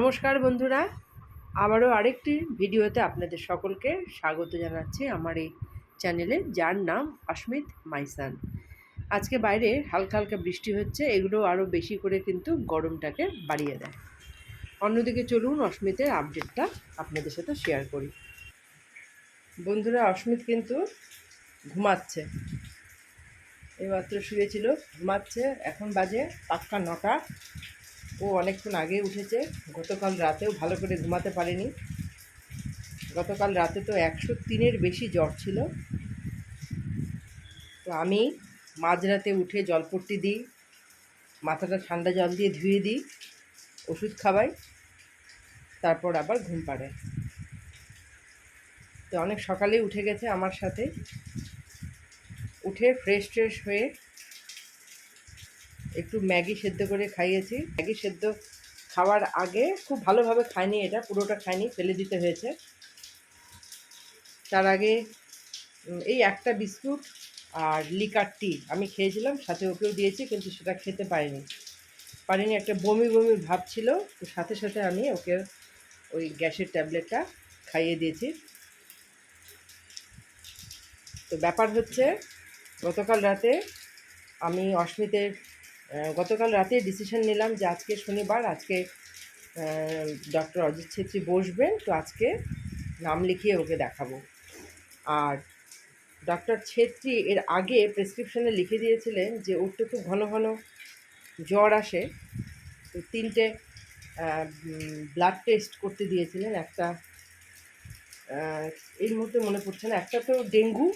নমস্কার বন্ধুরা। আবারও আরেকটি ভিডিওতে আপনাদের সকলকে স্বাগত জানাচ্ছি আমার এই চ্যানেলে। যার নাম অস্মিত মাইসান। আজকে বাইরে হালকা হালকা বৃষ্টি হচ্ছে, এগুলো আরও বেশি করে কিন্তু গরমটাকে বাড়িয়ে দেয়। অন্যদিকে চলুন অস্মিতের আপডেটটা আপনাদের সাথে শেয়ার করি। বন্ধুরা, অস্মিত কিন্তু ঘুমাচ্ছে। এইমাত্র শুয়েছিল, ঘুমাচ্ছে। এখন বাজে পাক্কা নটা। ও অনেকক্ষণ আগে উঠেছে। গতকাল রাতেও ভালো করে ঘুমাতে পারেনি। গতকাল রাতে তো একশো তিনের বেশি জ্বর ছিল। তো আমি মাঝরাতে উঠে জলপট্টি দিই, মাথাটা ঠান্ডা জল দিয়ে ধুয়ে দিই, ওষুধ খাওয়াই, তারপর আবার ঘুম পাড়ে তো অনেক সকালে উঠে গেছে আমার সাথে। উঠে ফ্রেশ ট্রেশ হয়ে একটু ম্যাগি সেদ্ধ করে খাইয়েছি। ম্যাগি সেদ্ধ খাওয়ার আগে খুব ভালোভাবে খায়নি এটা, পুরোটা খায়নি ফেলে দিতে হয়েছে। তার আগে এই একটা বিস্কুট আর লিকার টি আমি খেয়েছিলাম, সাথে ওকেও দিয়েছি, কিন্তু সেটা খেতে পারিনি। পারিনি, একটা বমি বমি ভাব ছিল, তো সাথে সাথে আমি ওকে ওই গ্যাসের ট্যাবলেটটা খাইয়ে দিয়েছি। তো ব্যাপার হচ্ছে, গতকাল রাতে আমি অস্মিতের গতকাল রাতে ডিসিশন নিলাম যে আজকে শনিবার, আজকে ডক্টর অজিত ছেত্রী বসবেন, তো আজকে নাম লিখিয়ে ওকে দেখাবো। আর ডক্টর ছেত্রী এর আগে প্রেসক্রিপশনে লিখে দিয়েছিলেন যে ওর তো খুব ঘন ঘন জ্বর আসে। তো তিনটে ব্লাড টেস্ট করতে দিয়েছিলেন। একটা এই মুহূর্তে মনে পড়ছে না, একটা তো ডেঙ্গু,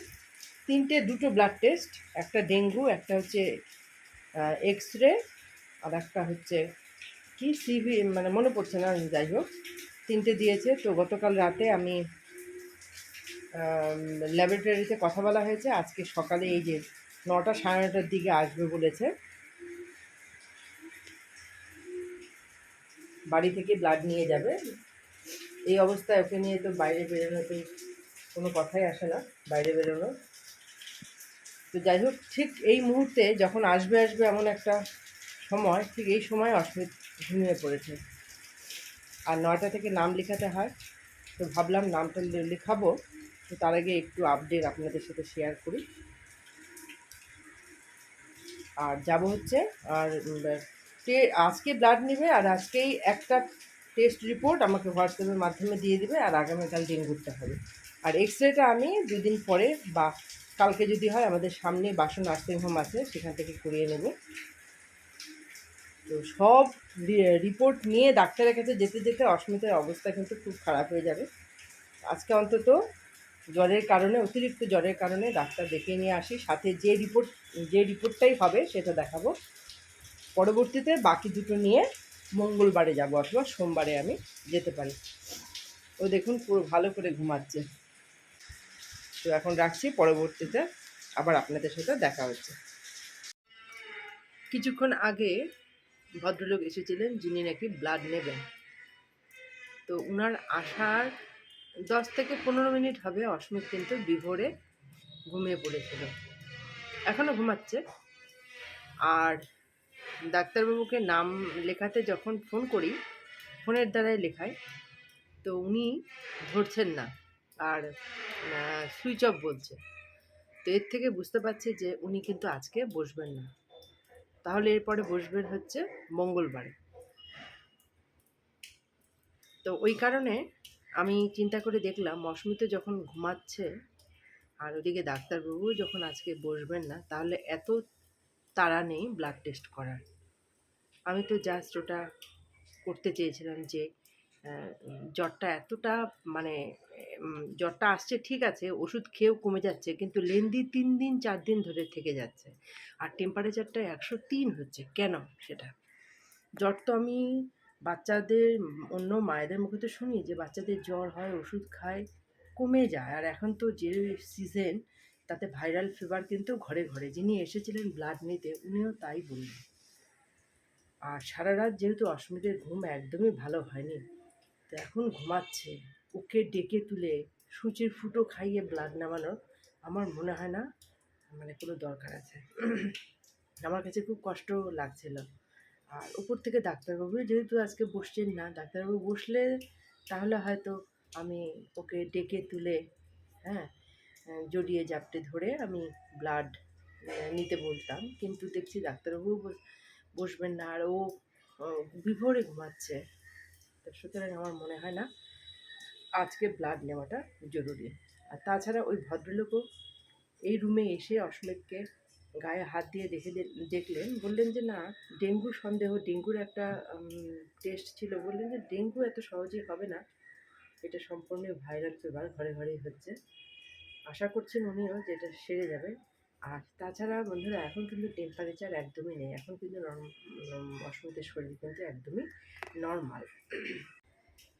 তিনটে দুটো ব্লাড টেস্ট একটা ডেঙ্গু, একটা হচ্ছে এক্স রে আর একটা হচ্ছে কি সিভি মানে মনে পড়ছে না, যাই হোক, তিনটে দিয়েছে। তো গতকাল রাতে আমি ল্যাবরেটরিতে কথা বলা হয়েছে। আজকে সকালে এই যে নটা সাড়ে নটার দিকে আসবে বলেছে। বাড়ি থেকে ব্লাড নিয়ে যাবে। এই অবস্থায় ওকে নিয়ে তো বাইরে বেরোনোতে কোনো কথাই আসে না, বাইরে বেরোনো। তো যাই হোক, ঠিক এই মুহূর্তে যখন আসবে আসবে এমন একটা সময়, ঠিক এই সময় অস্মিত ঘুমিয়ে পড়েছে। আর নয়টা থেকে নাম লেখাতে হয়, তো ভাবলাম নামটা লেখাবো। তো তার আগে একটু আপডেট আপনাদের সাথে শেয়ার করি। আর যাব হচ্ছে, আর আজকে ব্লাড নেবে আর আজকেই একটা টেস্ট রিপোর্ট আমাকে হোয়াটসঅ্যাপের মাধ্যমে দিয়ে দিবে, আর আগামীকাল ডেঙ্গুরটা হবে। আর এক্স রেটা আমি দুদিন পরে বা কালকে যদি হয়, আমাদের সামনে বাসন নার্সিং হোম আছে, সেখান থেকে করিয়ে নেব। তো সব রিপোর্ট নিয়ে ডাক্তারের কাছে যেতে যেতে অস্মিতার অবস্থা কিন্তু খুব খারাপ হয়ে যাবে। আজকে অন্তত জ্বরের কারণে, অতিরিক্ত জ্বরের কারণে ডাক্তার দেখিয়ে নিয়ে আসি। সাথে যে রিপোর্ট যে রিপোর্টটাই হবে, সেটা দেখাবো। পরবর্তীতে বাকি দুটো নিয়ে মঙ্গলবারে যাব, অথবা সোমবারে আমি যেতে পারি। ও দেখুন, পুরো ভালো করে ঘুমাচ্ছে। তো এখন রাখছি, পরবর্তীতে আবার আপনাদের সাথে দেখা হচ্ছে। কিছুক্ষণ আগে ভদ্রলোক এসেছিলেন, যিনি নাকি ব্লাড নেবেন। তো উনার আসার দশ থেকে পনেরো মিনিট হবে অস্মিত কিন্তু বিভোরে ঘুমিয়ে পড়েছিল। এখনও ঘুমাচ্ছে। আর ডাক্তারবাবুকে নাম লেখাতে যখন ফোন করি, ফোনের দ্বারাই লেখায়, তো উনি ধরছেন না। আর সুইচ অফ বলছে। তো এর থেকে বুঝতে পারছি যে উনি কিন্তু আজকে বসবেন না। তাহলে এরপরে বসবেন হচ্ছে মঙ্গলবারে। তো ওই কারণে আমি চিন্তা করে দেখলাম অস্মিত যখন ঘুমাচ্ছে আর ওদিকে ডাক্তারবাবু যখন আজকে বসবেন না, তাহলে এত তাড়া নেই ব্লাড টেস্ট করার। আমি তো জাস্ট ওটা করতে চেয়েছিলাম যে জ্বরটা এতটা মানে জ্বরটা আসছে, ঠিক আছে, ওষুধ খেয়েও কমে যাচ্ছে, কিন্তু লেন্দি তিন দিন, চার দিন ধরে থেকে যাচ্ছে। আর টেম্পারেচারটা একশো তিন হচ্ছে, কেন সেটা? জ্বর তো আমি বাচ্চাদের, অন্য মায়েদের মুখে তো শুনি যে বাচ্চাদের জ্বর হয়, ওষুধ খায়, কমে যায়। আর এখন তো যে সিজন তাতে ভাইরাল ফিভার কিন্তু ঘরে ঘরে। যিনি এসেছিলেন ব্লাড নিতে, উনিও তাই বললেন। আর সারা রাত যেহেতু অস্মিতের ঘুম একদমই ভালো হয়নি। তো এখন ঘুমাচ্ছে। ওকে ডেকে তুলে সূচের ফুটো খাইয়ে ব্লাড নামানোর আমার মনে হয় না মানে কোনো দরকার আছে। আমার কাছে খুব কষ্ট লাগছিল। আর উপর থেকে ডাক্তারবাবু, যেহেতু আজকে বসছেন না, ডাক্তারবাবু বসলে তাহলে হয়তো আমি ওকে ডেকে তুলে হ্যাঁ জড়িয়ে জাপটে ধরে আমি ব্লাড নিতে বলতাম। কিন্তু দেখছি ডাক্তারবাবু বসবেন না। আর ও বিভোরে ঘুমাচ্ছে। তো সুতরাং আমার মনে হয় না আজকে ব্লাড নেওয়াটা জরুরি। আর তাছাড়া ওই ভদ্রলোকও এই রুমে এসে অস্মিতকে গায়ে হাত দিয়ে দেখে দেখলেন, বললেন যে না, ডেঙ্গু সন্দেহ, ডেঙ্গুর একটা টেস্ট ছিল। বললেন যে ডেঙ্গু এত সহজে হবে না। এটা সম্পূর্ণ ভাইরাল ফিভার ঘরে ঘরেই হচ্ছে। আশা করছেন উনিও যে এটা সেরে যাবে। আর তাছাড়া বন্ধুরা, এখন কিন্তু টেম্পারেচার একদমই নেই। এখন কিন্তু অসুবিধের শরীর কিন্তু একদমই নর্মাল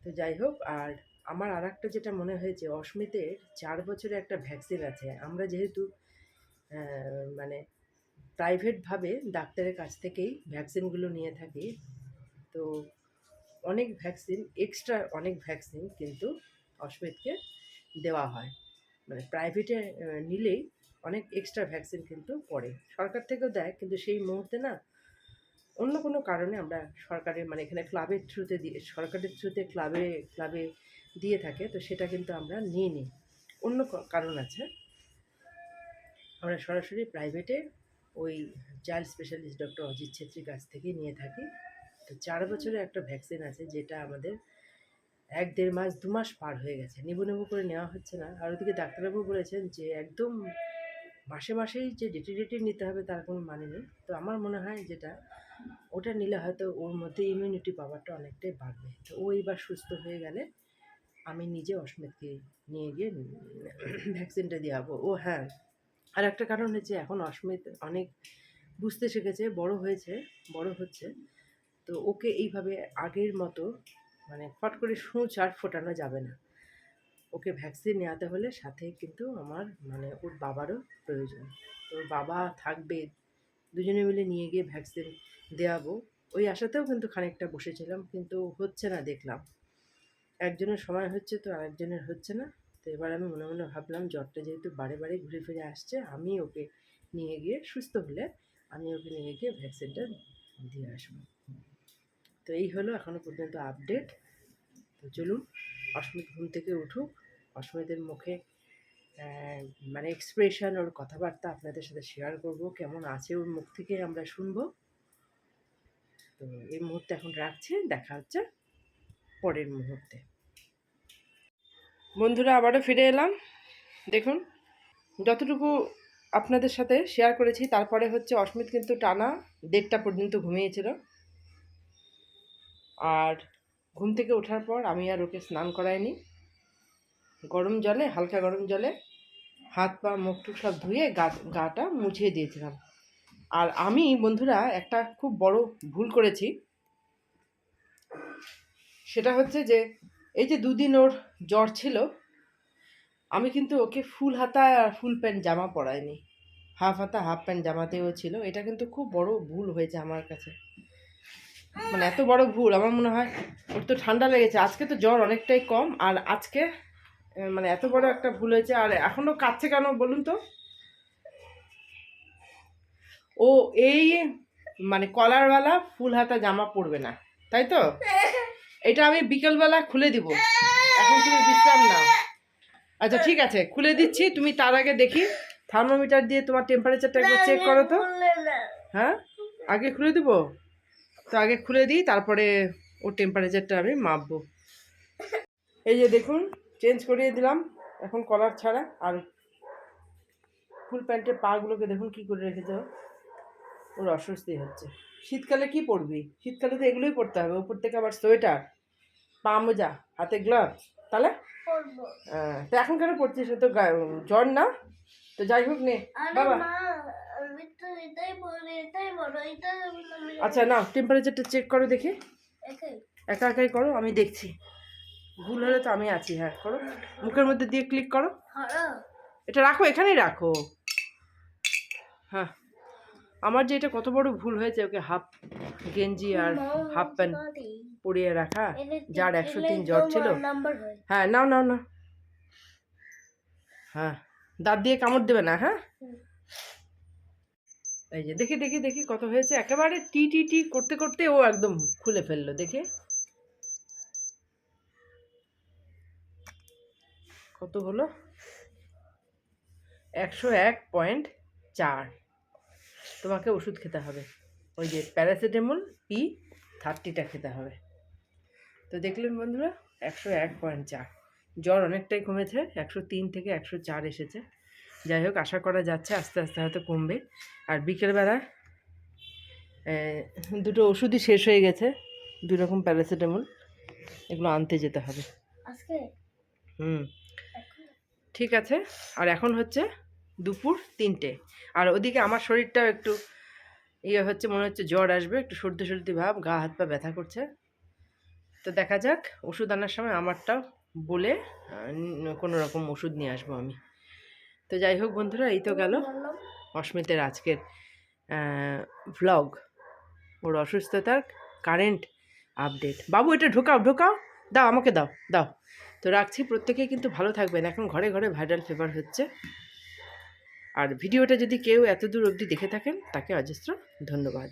তো যাই হোক, আর আমার আর একটা যেটা মনে হয়েছে, অস্মিতের চার বছরে একটা ভ্যাকসিন আছে। আমরা যেহেতু মানে প্রাইভেটভাবে ডাক্তারের কাছ থেকেই ভ্যাকসিনগুলো নিয়ে থাকি, তো অনেক ভ্যাকসিন এক্সট্রা অনেক ভ্যাকসিন কিন্তু অস্মিতকে দেওয়া হয়। মানে প্রাইভেটে নিলেই অনেক এক্সট্রা ভ্যাকসিন কিন্তু পড়ে। সরকার থেকেও দেয়, কিন্তু সেই মুহূর্তে না অন্য কোনো কারণে আমরা সরকারের মানে এখানে ক্লাবের থ্রুতে দিয়ে, সরকারের থ্রুতে ক্লাবে ক্লাবে দিয়ে থাকে, তো সেটা কিন্তু আমরা নিয়ে নিই। অন্য কারণ আছে, আমরা সরাসরি প্রাইভেটে ওই চাইল্ড স্পেশালিস্ট ডক্টর অজিত ছেত্রীর কাছ থেকে নিয়ে থাকি। তো চার বছরের একটা ভ্যাকসিন আছে, যেটা আমাদের এক দেড় মাস, দু মাস পার হয়ে গেছে। নেবু নেবু করে নেওয়া হচ্ছে না। আর ওদিকে ডাক্তারবাবু বলেছেন যে একদম মাসে মাসেই যে ডেটে ডেটে নিতে হবে তার কোনো মানে নেই। তো আমার মনে হয় যেটা, ওটা নিলে হয়তো ওর মধ্যে ইমিউনিটি পাওয়ারটা অনেকটাই বাড়বে। তো ও এবার সুস্থ হয়ে গেলে আমি নিজে অস্মিতকে নিয়ে গিয়ে ভ্যাকসিনটা দিয়ে যাব ও হ্যাঁ আর একটা কারণ হচ্ছে এখন অস্মিত অনেক বুঝতে শিখেছে, বড় হয়েছে, বড় হচ্ছে। তো ওকে এইভাবে আগের মতো মানে ফট করে সূচ আর ফোটানো যাবে না। ওকে ভ্যাকসিন নেওয়াতে হলে সাথে কিন্তু আমার মানে ওর বাবারও প্রয়োজন। তো বাবা থাকবে, দুজনে মিলে নিয়ে গিয়ে ভ্যাকসিন দেওয়াবো। ওই আশাতেও কিন্তু খানিকটা বসেছিলাম, কিন্তু হচ্ছে না দেখলাম। একজনের সময় হচ্ছে তো আরেকজনের হচ্ছে না। তো এবার আমি মনে মনে ভাবলাম, জ্বরটা যেহেতু বারে বারে ঘুরে ফিরে আসছে, আমি ওকে নিয়ে গিয়ে সুস্থ হলে আমি ওকে নিয়ে গিয়ে ভ্যাকসিনটা দিয়ে আসব। তো এই হলো এখনও পর্যন্ত আপডেট তো চলুন অস্মিত ঘুম থেকে উঠুক। অস্মিতের মুখে মানে এক্সপ্রেশন ওর কথাবার্তা আপনাদের সাথে শেয়ার করব, কেমন আছে ওর মুখ থেকে আমরা শুনব। তো এই মুহূর্তে এখন রাখছি, দেখা হচ্ছে পরের মুহূর্তে। বন্ধুরা, আবারও ফিরে এলাম। দেখুন, যতটুকু আপনাদের সাথে শেয়ার করেছি, তারপরে হচ্ছে অস্মিত কিন্তু টানা দেড়টা পর্যন্ত ঘুমিয়েছিল। আর ঘুম থেকে ওঠার পর আমি আর ওকে স্নান করাইনি। গরম জলে, হালকা গরম জলে হাত পা, মুখ টুক সব ধুয়ে গা, গাটা মুছিয়ে দিয়েছিলাম। আর আমি, বন্ধুরা, একটা খুব বড় ভুল করেছি। সেটা হচ্ছে যে, এই যে দুদিন ওর জ্বর ছিল, আমি কিন্তু ওকে ফুল হাতা আর ফুল প্যান্ট জামা পরাইনি। হাফ হাতা, হাফ প্যান্ট জামাতেও ছিল। এটা কিন্তু খুব বড় ভুল হয়েছে আমার কাছে। মানে এত বড় ভুল, আমার মনে হয় ওর তো ঠান্ডা লেগেছে। আজকে তো জ্বর অনেকটাই কম, আর আজকে মানে এত বড় একটা ভুল হয়েছে। আর এখনও কাচ্ছে কেন বলুন তো? ও এই মানে কলারওয়ালা ফুল হাতা জামা পরবে না, তাই তো? এটা আমি বিকেলবেলা খুলে দিব। এখন তুমি বিশ্রাম নাও। আচ্ছা ঠিক আছে, খুলে দিচ্ছি। তুমি তার আগে দেখি। থার্মোমিটার দিয়ে তোমার টেম্পারেচারটা একবার চেক করো তো। হ্যাঁ? আগে খুলে দিব? তো আগে খুলে দিই, তারপরে ওর টেম্পারেচারটা আমি মাপবো। এই যে দেখুন চেঞ্জ করিয়ে দিলাম। এখন কলার ছাড়া। আর ফুল প্যান্টের পাগুলোকে দেখুন কি করে রেখেছে ও। ওর অস্বস্তি হচ্ছে। শীতকালে কি পরবি? শীতকালে তো এগুলোই পরতে হবে। উপর থেকে আবার সোয়েটার পা মোজা হাতে গ্লাভস তাহলে? হ্যাঁ তো এখন কেন পড়ছিস তো জ্বর না? তো যাই হোক নে বাবা। আচ্ছা না টেম্পারেচারটা চেক করো দেখি। একা একাই করো আমি দেখছি। ভুল হলে তো আমি আছি হ্যাঁ করো। মুখের মধ্যে দিয়ে ক্লিক করো। এটা রাখো এখানেই রাখো। হ্যাঁ আমার যে এটা কত বড় ভুল হয়েছে ওকে হাফ গেঞ্জি আর হাফ প্যান্ট পরিয়ে রাখা যার একশো তিন জ্বর ছিল। হ্যাঁ। নাও নাও না হ্যাঁ দাঁত দিয়ে কামড় দেবে না হ্যাঁ। এই যে দেখি দেখি দেখি কত হয়েছে। একেবারে টি টি টি করতে করতে ও একদম খুলে ফেলল দেখে। কত হলো? একশো এক পয়েন্ট চার। তোমাকে ওষুধ খেতে হবে। ওই যে প্যারাসিটামল পি থার্টিটা খেতে হবে। তো দেখলেন বন্ধুরা একশো এক পয়েন্ট চার। জ্বর অনেকটাই কমেছে একশো তিন থেকে একশো চার এসেছে। যাই হোক আশা করা যাচ্ছে আস্তে আস্তে হয়তো কমবে। আর বিকেলবেলা দুটো ওষুধই শেষ হয়ে গেছে দু রকম প্যারাসিটামল। এগুলো আনতে যেতে হবে। আজকে? হুম। ঠিক আছে? আর এখন হচ্ছে দুপুর তিনটে। আর ওদিকে আমার শরীরটাও একটু ইয়ে হচ্ছে, মনে হচ্ছে জ্বর আসবে, একটু সর্দি সর্দি ভাব, গা হাত পা ব্যথা করছে। তো দেখা যাক, ওষুধ আনার সময় আমারটাও বলে কোনো রকম ওষুধ নিয়ে আসব আমি। তো যাই হোক বন্ধুরা, এই তো গেল অস্মিতের আজকের ভ্লগ ওর অসুস্থতার কারেন্ট আপডেট বাবু, এটা ঢোকাও ঢোকাও। দাও, আমাকে দাও দাও। তো রাখছি প্রত্যেকেই কিন্তু ভালো থাকবেন। এখন ঘরে ঘরে ভাইরাল ফেভার হচ্ছে। আর ভিডিওটা যদি কেউ এত দূর অবধি দেখে থাকেন, তাকে অজস্র ধন্যবাদ।